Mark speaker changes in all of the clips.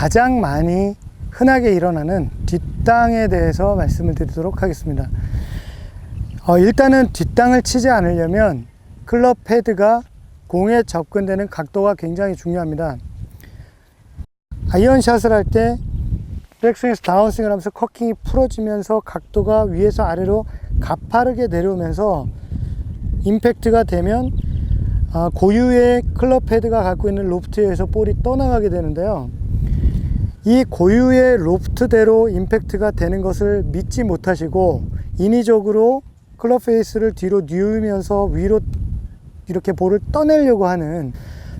Speaker 1: 가장 많이 흔하게 일어나는 뒷땅에 대해서 말씀을 드리도록 하겠습니다. 어, 일단은 뒷땅을 치지 않으려면 클럽 헤드가 공에 접근되는 각도가 굉장히 중요합니다. 아이언샷을 할 때 백스윙에서 다운스윙을 하면서 커킹이 풀어지면서 각도가 위에서 아래로 가파르게 내려오면서 임팩트가 되면 아, 고유의 클럽 헤드가 갖고 있는 로프트에서 볼이 떠나가게 되는데요. 이 고유의 로프트대로 임팩트가 되는 것을 믿지 못하시고 인위적으로 클럽 페이스를 뒤로 뉘우면서 위로 이렇게 볼을 떠내려고 하는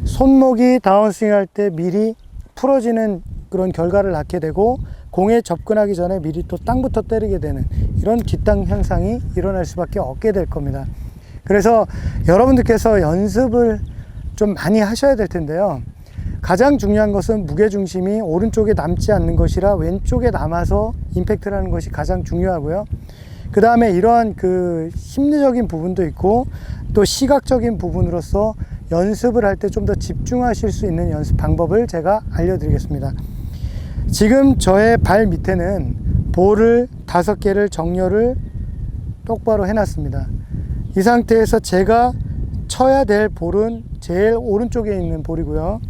Speaker 1: 손목이 다운스윙 할 때 미리 풀어지는 그런 결과를 낳게 되고 공에 접근하기 전에 미리 또 땅부터 때리게 되는 이런 뒷땅 현상이 일어날 수밖에 없게 될 겁니다. 그래서 여러분들께서 연습을 좀 많이 하셔야 될 텐데요. 가장 중요한 것은 무게중심이 오른쪽에 남지 않는 것이라 왼쪽에 남아서 임팩트라는 것이 가장 중요하고요. 그 다음에 이러한 그 심리적인 부분도 있고 또 시각적인 부분으로서 연습을 할 때 좀 더 집중하실 수 있는 연습 방법을 제가 알려드리겠습니다. 지금 저의 발 밑에는 볼을 다섯 개를 정렬을 똑바로 해놨습니다. 이 상태에서 제가 쳐야 될 볼은 제일 오른쪽에 있는 볼이고요.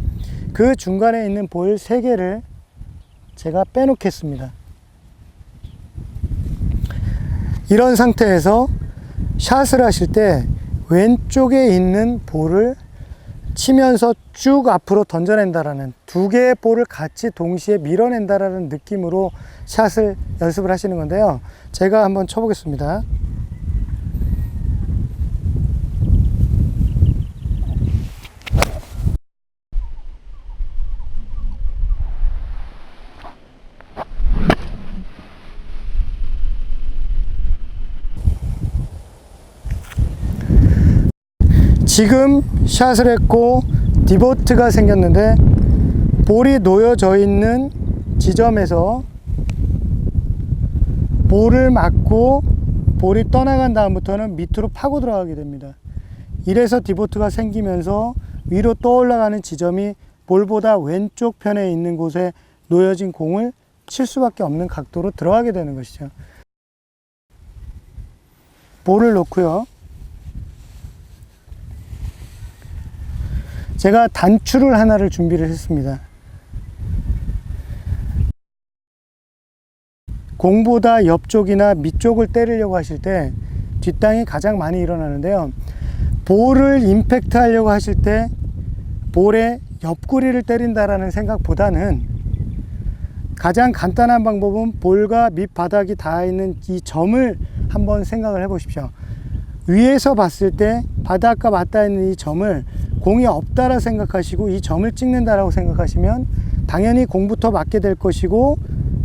Speaker 1: 그 중간에 있는 볼세 개를 제가 빼놓겠습니다. 이런 상태에서 샷을 하실 때 왼쪽에 있는 볼을 치면서 쭉 앞으로 던져낸다라는 두 개의 볼을 같이 동시에 밀어낸다라는 느낌으로 샷을 연습을 하시는 건데요. 제가 한번 쳐보겠습니다. 지금 샷을 했고 디보트가 생겼는데 볼이 놓여져 있는 지점에서 볼을 맞고 볼이 떠나간 다음부터는 밑으로 파고 들어가게 됩니다. 이래서 디보트가 생기면서 위로 떠올라가는 지점이 볼보다 왼쪽 편에 있는 곳에 놓여진 공을 칠 수밖에 없는 각도로 들어가게 되는 것이죠. 볼을 놓고요. 제가 단추를 하나를 준비를 했습니다. 공보다 옆쪽이나 밑쪽을 때리려고 하실 때 뒷땅이 가장 많이 일어나는데요. 볼을 임팩트 하려고 하실 때 볼의 옆구리를 때린다라는 생각보다는 가장 간단한 방법은 볼과 밑바닥이 닿아 있는 이 점을 한번 생각을 해 보십시오. 위에서 봤을 때 바닥과 맞닿아 있는 이 점을 공이 없다라 생각하시고 이 점을 찍는다라고 생각하시면 당연히 공부터 맞게 될 것이고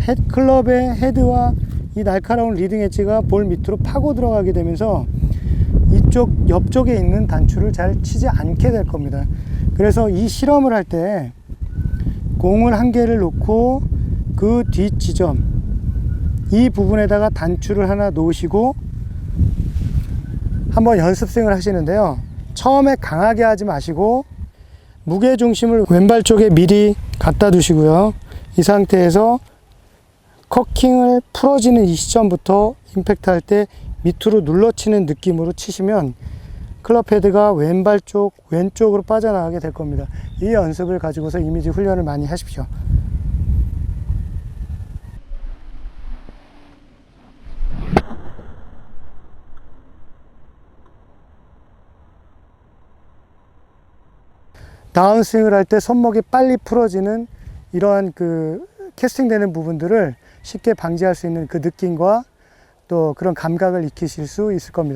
Speaker 1: 헤드 클럽의 헤드와 이 날카로운 리딩 엣지가 볼 밑으로 파고 들어가게 되면서 이쪽 옆쪽에 있는 단추를 잘 치지 않게 될 겁니다. 그래서 이 실험을 할 때 공을 한 개를 놓고 그 뒷 지점 이 부분에다가 단추를 하나 놓으시고 한번 연습 스윙을 하시는데요. 처음에 강하게 하지 마시고 무게 중심을 왼발 쪽에 미리 갖다 두시고요. 이 상태에서 커킹을 풀어지는 이 시점부터 임팩트 할 때 밑으로 눌러치는 느낌으로 치시면 클럽 헤드가 왼발 쪽 왼쪽으로 빠져나가게 될 겁니다. 이 연습을 가지고서 이미지 훈련을 많이 하십시오. 다운스윙을 할 때 손목이 빨리 풀어지는 이러한 그 캐스팅되는 부분들을 쉽게 방지할 수 있는 그 느낌과 또 그런 감각을 익히실 수 있을 겁니다.